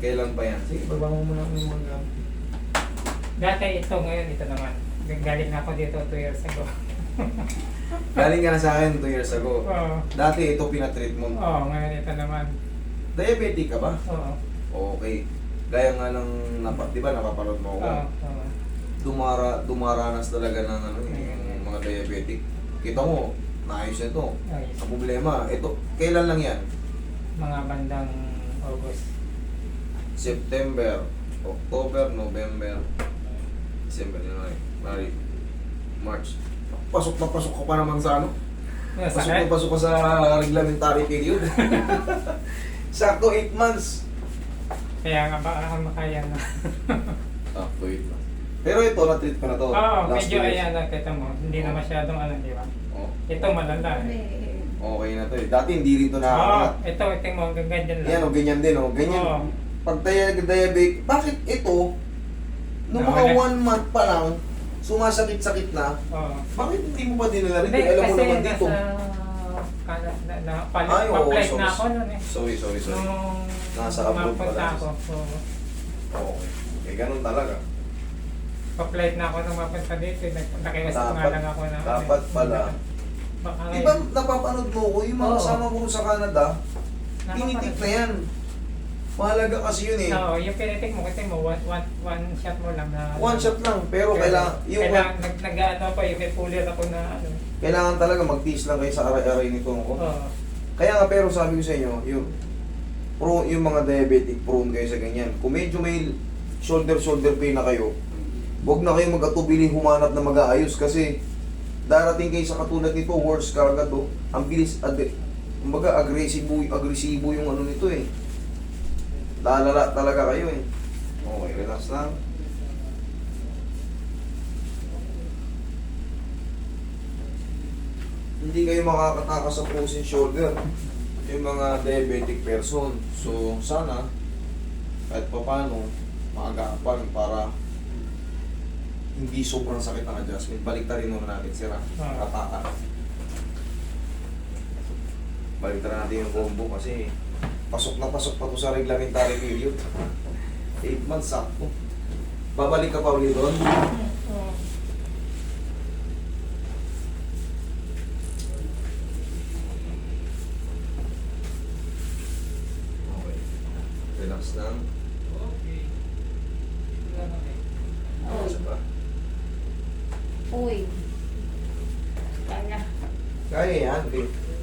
Kailan pa yan? Sige, baba mo muna yung mga. Dati ito, ngayon ito naman. Galing na ako dito 2 years ago. Galing ka na sa akin 2 years ago. Oo. Dati ito pinatreat mo. Oo, ngayon ito naman. Diabetic ka ba? Oo. Okay. Gaya nga ng, napa, di ba napapanood mo ako? Oo. Oo. Dumara, dumaranas talaga ng ano, yung mga diabetic. Kita mo, naayos na ito. Ayos. Ang problema, ito, kailan lang yan? Mga bandang August. September, October, November, December, January, February, March. Pasok na pasok ka pa naman sa ano? Pasok na pasok ka sa reglementary period. Sakto 8 months. Kaya nga baka makaya na. Sakto 8 months. Pero ito, na-treat ko na to. Oo, Last medyo ayan, nakita mo. Hindi na Oo. masyadong ano, di ba? Oh, Ito malala eh. okay na to eh. Dati hindi rin to Oo, nakakalat. ito, tingnan mo, hanggang ganyan lang. Yan o, ganyan din o. Ganyan. Oo. Pag dia- diabetic, bakit ito, nung mga Nawala. 1 month pa lang, sumasakit-sakit na, Oo. bakit hindi mo pa dinala rin? Hindi, Alam mo kasi naman dito. nasa kalat na, na, Ay, palit, oo, pa-flight sorry. na ako nun eh. Sorry, sorry, sorry. Nung Nasa abroad mapunta pala. ako. Oo. Okay. Eh, ganun talaga. Pa-flight na ako nung mapunta dito. eh. Nag- Nakiwas nga Dapat- lang ako na. dapat eh. pala. Baka Di ba napapanood mo ko, yung mga Oo. kasama ko sa Canada, tinitik na yan. Mahalaga kasi yun eh. Oo, yung pinitik mo kasi mo, one, one, one shot mo lang na. One shot lang, pero kailangan, yung, Kailangan, nag, nag, ano pa, yung may puller ako na ano. kailangan talaga mag-tiis lang kayo sa aray-aray nito ko. Oo. Kaya nga pero sabi ko sa inyo, yung pro yung mga diabetic prone kayo sa ganyan. Kung medyo may shoulder shoulder pain na kayo, huwag na kayo mag-atubili humanap na mag-aayos kasi darating kayo sa katulad nito, worse ka agad oh. Ang bilis, kumbaga agresibo, agresibo yung ano nito eh. Lalala talaga kayo eh. Okay, relax lang. Hindi kayo makakatakas sa frozen shoulder yung mga diabetic person. So, sana kahit pa paano maagapan para hindi sobrang sakit ang adjustment. Balik rin naman natin sira. Ah. Katakan. Balik natin yung combo kasi pasok na pasok pa to sa reglementary period. 8 months sakto. Babalik ka pa ulit doon? Oo. Okay. Relax lang. Isa pa. Uy. Kaya. Kaya yan.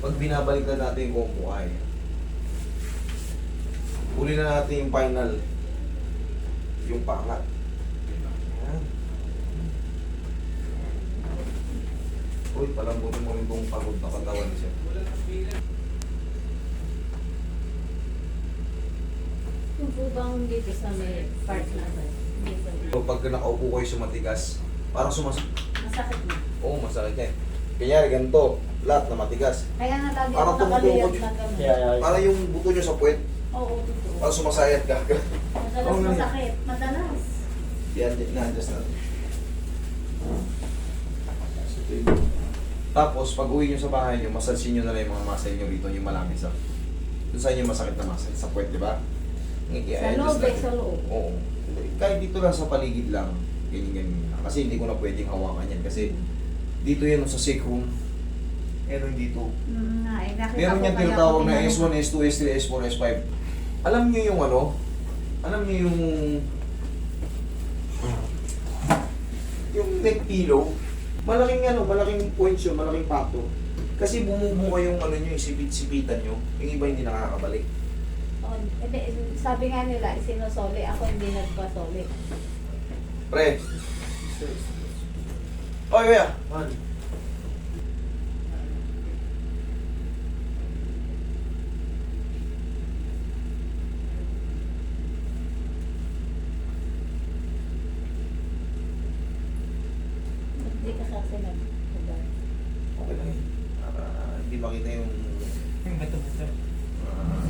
Pag binabalik na natin yung yan. Uli na natin yung final. Yung pangat. Yan. Uy, palambutin mo rin itong pagod na katawan siya. Yung po bang dito sa may part na? Dito. So, pag nakaupo kayo sa matigas, parang sumas... Masakit na. Oo, masakit yan. Kanyari, ganito. Lahat na matigas. Kaya nga lagi Parang ako nakaliyat tumutukod. na gano'n. Parang yung buto nyo sa puwet, Oo, dito. parang sumasayat ka. Madalas Oo nga. masakit. Madalas. Yan, na-adjust natin. Tapos, pag uwi nyo sa bahay nyo, masalsin nyo na lang yung mga muscle nyo rito, yung malapit sa... Doon sa inyo masakit na muscle, sa puwet, di ba? Sa loob eh, sa loob. Oo. Kahit dito lang sa paligid lang, ganyan-ganyan lang. Kasi hindi ko na pwedeng hawakan yan. Kasi dito yan sa sick room. Meron dito. Mm, nga, eh, nakita Meron ko yan kaya tinatawag ako na tinanong. S1, S2, S3, S4, S5. Alam niyo yung ano? Alam niyo yung yung neck pillow? Malaking ano, malaking points yun, malaking factor. Kasi bumubuka yung ano nyo, yung sipit-sipitan nyo. Yung iba hindi nakakabalik. Oh, hindi, sabi nga nila, sinusoli. Ako hindi nagpasoli. Pre. Oy, kuya. Man. Hindi ka kasi nag Okay lang yun. Para hindi makita yung Yung bato-bato. Ah,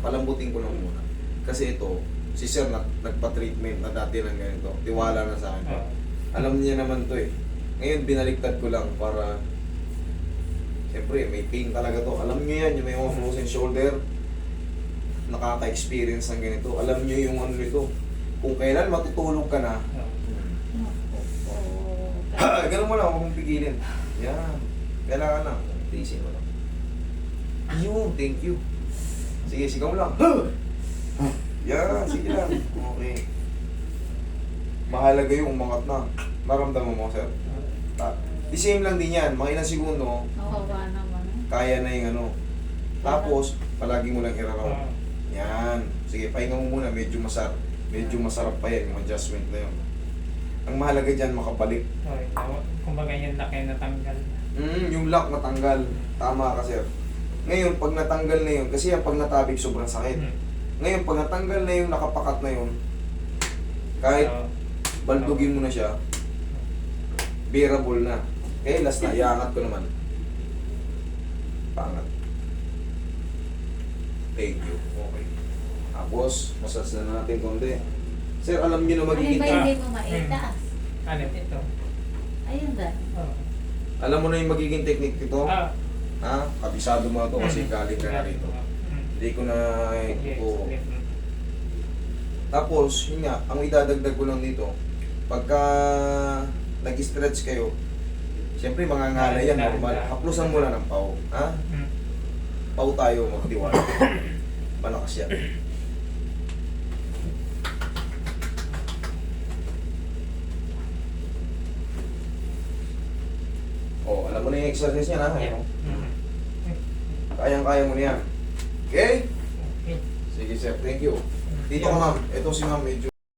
palambutin ko lang muna. Kasi ito, si Sir nag, nagpa-treatment na dati lang ganito. Tiwala na sa akin. Oo. Alam niya naman to eh. Ngayon binaliktad ko lang para Siyempre, may pain talaga to. Alam niyo yan, yung may mga frozen shoulder. nakaka-experience ng ganito. Alam nyo yung ano nito. Kung kailan matutulog ka na, po. ganun mo lang, huwag mong pigilin. Yan. Kailangan na. Tiisin mo lang. Yun, thank you. Sige, sigaw lang. Yan, sige lang. Okay. Mahalaga yung umangat na. Maramdaman mo, sir. Ta- The same lang din yan. Mga ilang segundo, Nawawa naman. kaya na yung ano. Tapos, palagi mo lang iraraw. Oo. Yan. Sige, pahinga mo muna. Medyo masarap. Medyo masarap pa yan, yung adjustment na yun. Ang mahalaga dyan, makabalik. Oo, ito. Kumbaga yung laki na tanggal. Mm, yung lock natanggal. Tama ka, sir. Ngayon, pag natanggal na yun, kasi yan pag natabig, sobrang sakit. Hmm. Ngayon, pag natanggal na yung nakapakat na yun, kahit Oo. baldugin mo na siya, bearable na. Eh, last na, iangat ko naman. Pangat. Thank you. Okay. Tapos, masas na natin konti. Sir, alam niyo na Ano magiging... ba hindi mo maitaas? Ano ito? Ayun ba? Oo. Alam mo na yung magiging technique nito? Ah. Ha? Kabisado mo na to kasi Mm. galing ka na rito. Mm. Hindi ko na... Mm. Tapos, yun nga, ang idadagdag ko lang dito, pagka nag-stretch kayo, siyempre mga ngala yan, normal. Haplusan mo lang ng pau. Ha? Mm. Pau tayo, magtiwala. Malakas yan. Oh, alam mo na yung exercise niya, ha? Yeah. Ayun. Kayang-kaya mo na yan. Okay. Sige, sir. Thank you. Dito ka, ma'am. Ito si ma'am, medyo